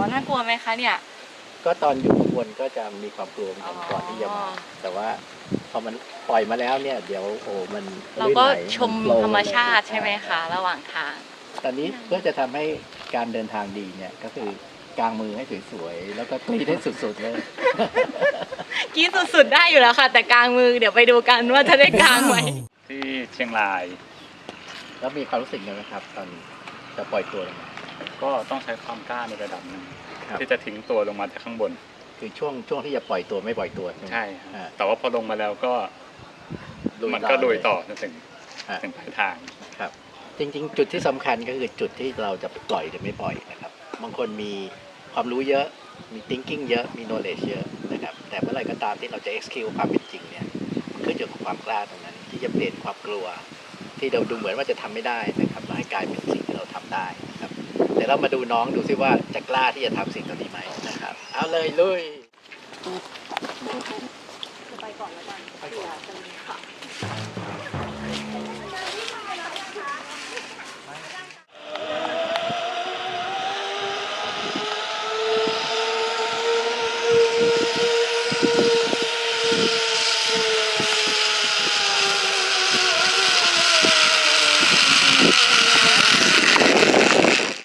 มคะเนี่ย ก็ตอนอยู่ข้างบนก็จะมีความกลัวเหมือนกันอ๋อก่อนที่จะมาแต่ว่าพอมันปล่อยมาแล้วเนี่ย เดี๋ยวโอ้มันเราก็ลื่นไหลชมนโฟล์ธรรมชาติเลยใช่ไหมคะระหว่างทาง ตอนนี้เพื่อจะทำให้การเดินทางดีเนี่ยก็คือกางมือให้สวยๆแล้วก็กรีดให้สุดๆเลยกี้สุดๆได้อยู่แล้วค่ะ แต่กลางมือเดี๋ยวไปดูกันว่าจะได้กลางไหมที่เชียงราย แล้วมีความรู้สึกยังไงครับ ตอนจะปล่อยตัวลงมา ก็ต้องใช้ความกล้าในระดับหนึ่งครับ ที่จะทิ้งตัวลงมาจากข้างบน คือช่วงช่วงที่จะปล่อยตัวไม่ปล่อยตัวไหม ใช่ฮะอ่า แต่ว่าพอลงมาแล้วก็ลุยมันก็ต่อลุยเลยต่อจนถึงอ่าถึงปลายทาง ครับ จริง ๆ จุดที่สำคัญก็คือจุดที่เราจะปล่อยหรือไม่ปล่อยนะครับ บางคนมีความรู้เยอะ มี thinking เยอะ มี knowledge เยอะนะครับ แต่เมื่อไหร่ก็ตามที่เราจะ execute ความเป็นจริงเนี่ยคือจุดของความกล้าตรงนั้น ที่จะเปลี่ยนความกลัว ที่เราดูเหมือนว่าจะทำไม่ได้นะครับแล้วให้กลายเป็นสิ่งที่เราทำได้นะครับเดี๋ยวเรามาดูน้องดูซิว่าจะกล้าที่จะทำสิ่งตรงนี้ไหมนะครับ เอาเลยลุยไปก่อนแล้วกันเผื่อจะมีข่าว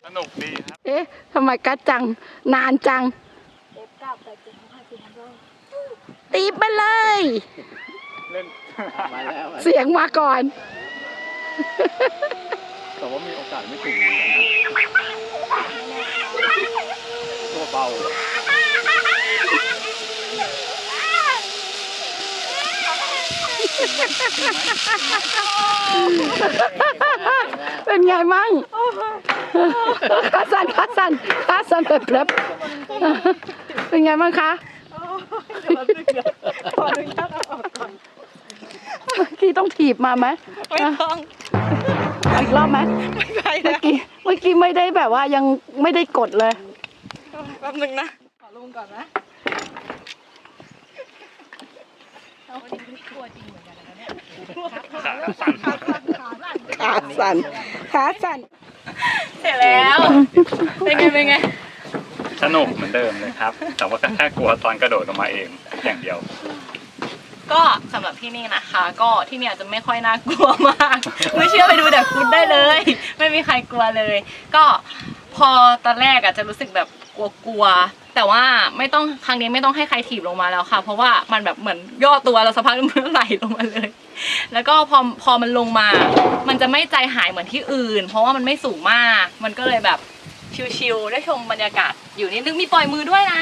สนุกดีครับ เอ๊ะทำไมกัดจัง นานจัง ตีบไปเลย เล่นมาแล้วเสียงมาก่อน แต่ว่ามีโอกาสไม่ถึงเหมือนกันนะตัวเบา เป็นไงมั่งขาสันขาสันขาสันแบบเล็บเป็นไงมั่งคะเมื่อกี้ต้องถีบมาไหมไม่ต้องเอาอีกรอบไหมไม่ไปเมื่แล้อวกี้เมื่อกี้ไม่ได้แบบว่ายังไม่ได้กดเลยแป๊บนึงนะขอลงก่อนนะขาสั่นขาสัน ขาสันเสร็จแล้ว เป็นไงเป็นไง สนุกเหมือนเดิมเลยครับ แต่ว่าก็แค่กลัวตอนกระโดดลงมาเองอย่างเดียว ก็สำหรับที่นี่นะคะ ก็ที่เนี่ยจะไม่ค่อยน่ากลัวมาก ไม่เชื่อไปดูแต่คุณได้เลย ไม่มีใครกลัวเลย ก็พอตอนแรกอะจะรู้สึกแบบ กลัวๆแต่ว่าไม่ต้องครั้งนี้ไม่ต้องให้ใครถีบลงมาแล้วค่ะ เพราะว่ามันแบบเหมือนย่อตัวเราสักพักมันไหลลงมาเลย แล้วก็พอพอมันลงมา มันจะไม่ใจหายเหมือนที่อื่น เพราะว่ามันไม่สูงมาก มันก็เลยแบบชิลๆได้ชมบรรยากาศอยู่นิดนึงมีปล่อยมือด้วยนะ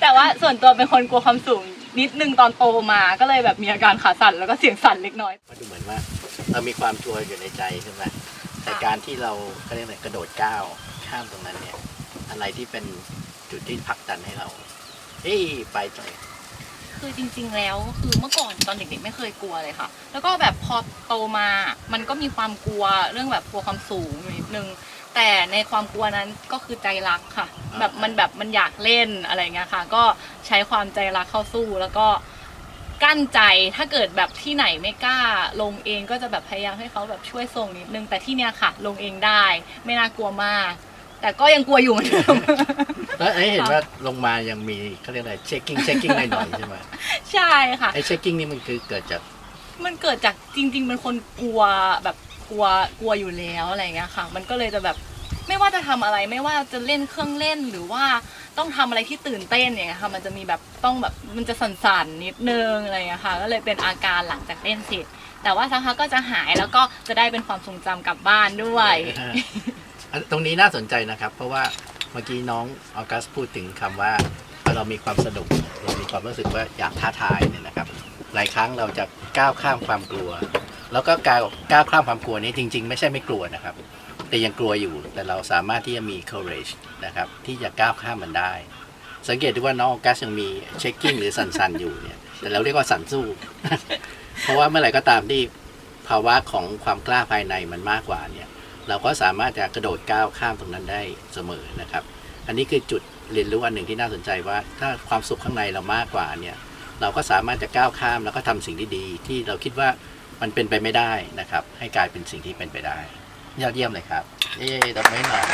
แต่ว่าส่วนตัวเป็นคนกลัวความสูงนิดนึงตอนโตมาก็เลยแบบมีอาการขาสั่นแล้วก็เสียงสั่นเล็กน้อย ก็ดูเหมือนว่าเรามีความชัวร์อยู่ในใจใช่ไหมแต่การที่เราก็เรียกอะไรกระโดดก้าว ข้ามตรงนั้นเนี่ย อะไรที่เป็นจุดที่ผลักดันให้เราเฮ้ยไปต่อคือจริง ๆ แล้วคือเมื่อก่อนตอนเด็กๆไม่เคยกลัวเลยค่ะ แล้วก็แบบพอโตมา มันก็มีความกลัวเรื่องแบบกลัวความสูงอยู่นิดนึง แต่ในความกลัวนั้นก็คือใจรักค่ะ แบบมันแบบมันอยากเล่นอะไรเงี้ยค่ะ ก็ใช้ความใจรักเข้าสู้แล้วก็กั้นใจถ้าเกิดแบบที่ไหนไม่กล้า ลงเองก็จะแบบพยายามให้เขาแบบช่วยส่งนิดนึงแต่ที่เนี้ยค่ะ ลงเองได้ ไม่น่ากลัวมาก แต่ก็ยังกลัวอยู่เหมือนเดิม แล้วไอ้เห็นว่าลงมายังมีเขาเรียกอะไรเช็คกิ้งเช็คกิ้งหน่อยๆใช่ไหมใช่ค่ะ ไอ้เช็คกิ้งนี่มันคือเกิดจาก มันเกิดจากจริง ๆ เป็นคนกลัวแบบกลัวกลัวอยู่แล้วอะไรเงี้ยค่ะ มันก็เลยจะแบบไม่ว่าจะทำอะไรไม่ว่าจะเล่นเครื่องเล่นหรือว่าต้องทำอะไรที่ตื่นเต้นอย่างเงี้ยค่ะ มันจะมีแบบต้องแบบมันจะสั่นๆนิดนึงอะไรเงี้ยค่ะ ก็เลยเป็นอาการหลังจากเล่นเสร็จแต่ว่าสักพักก็จะหายแล้วก็จะได้เป็นความทรงจำกลับบ้านด้วยอัน ตรงนี้น่าสนใจนะครับ เพราะว่าเมื่อกี้น้องออกัสพูดถึงคำว่าเรามีความสนุกเรามีความรู้สึกว่าอยากท้าทายเนี่ยนะครับ หลายครั้งเราจะก้าวข้ามความกลัว แล้วก็ก้าวก้าวข้ามความกลัวนี้จริง ๆ ไม่ใช่ไม่กลัวนะครับ แต่ยังกลัวอยู่แต่เราสามารถที่จะมี courage นะครับ ที่จะก้าวข้ามมันได้ สังเกตดูว่าน้องออกัสยังมีเช็คกิ้งหรือสั่นๆอยู่เนี่ยแต่เราเรียกว่าสั่นสู้ เพราะว่าเมื่อไหร่ก็ตามที่ภาวะของความกล้าภายในมันมากกว่าเนี่ย เราก็สามารถจะกระโดดก้าวข้ามตรงนั้นได้เสมอนะครับ อันนี้คือจุดเรียนรู้อันหนึ่งที่น่าสนใจว่า ถ้าความสุขข้างในเรามากกว่าเนี่ยเราก็สามารถจะก้าวข้ามแล้วก็ทำสิ่งที่ดี ที่เราคิดว่ามันเป็นไปไม่ได้นะครับ ให้กลายเป็นสิ่งที่เป็นไปได้ ยอดเยี่ยมเลยครับ เอ๊ะดอกไม้หน่อย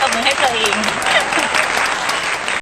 ตบมือให้ตัวเอง